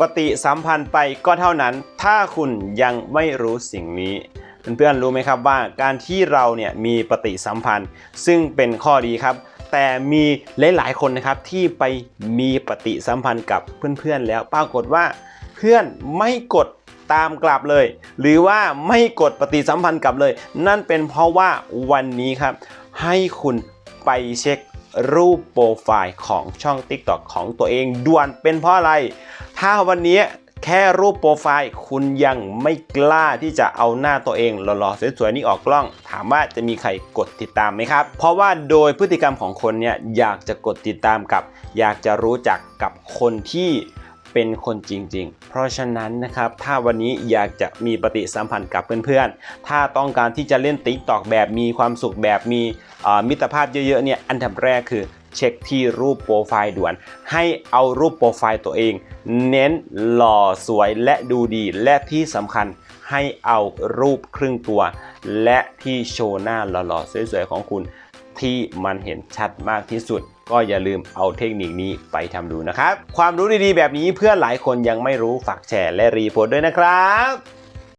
ปฏิสัมพันธ์ไปก็เท่านั้น ถ้าคุณยังไม่รู้สิ่งนี้เพื่อนๆรู้ไหมครับว่าการที่เราเนี่ยมีปฏิสัมพันธ์ ซึ่งเป็นข้อดีครับ แต่มีหลายๆคนนะครับที่ไปมีปฏิสัมพันธ์กับเพื่อนๆ แล้วปรากฏว่าเพื่อนไม่กดตามกลับเลย หรือว่าไม่กดปฏิสัมพันธ์กลับเลย นั่นเป็นเพราะว่าวันนี้ครับ ให้คุณไปเช็ครูปโปรไฟล์ของช่อง TikTok ของตัวเองด่วนเป็นเพราะอะไร ถ้าวันนี้แค่รูปโปรไฟล์คุณยังไม่กล้าที่จะเอาหน้าตัวเองหล่อๆสวยๆนี่ออกกล้อง ถามว่าจะมีใครกดติดตามไหมครับ เพราะว่าโดยพฤติกรรมของคนเนี่ยอยากจะกดติดตามกับ อยากจะรู้จักกับคนที่เป็นคนจริง ๆ เพราะฉะนั้นนะครับถ้าวันนี้อยากจะมีปฏิสัมพันธ์กับเพื่อนๆ ถ้าต้องการที่จะเล่น t ิ k t o k แบบมีความสุขแบบมีมิตรภาพเยอะๆเนี่ยอันดับแรกคือ เช็คที่รูปโปรไฟล์ด่วน ให้เอารูปโปรไฟล์ตัวเอง เน้นหล่อสวยและดูดีและที่สำคัญให้เอารูปครึ่งตัว และที่โชว์หน้าหล่อๆสวยๆของคุณ ที่มันเห็นชัดมากที่สุดก็อย่าลืมเอาเทคนิคนี้ไปทำดูนะครับ ความรู้ดีๆ แบบนี้เพื่อนหลายคนยังไม่รู้ฝากแชร์และรีโพสต์ด้วยนะครับ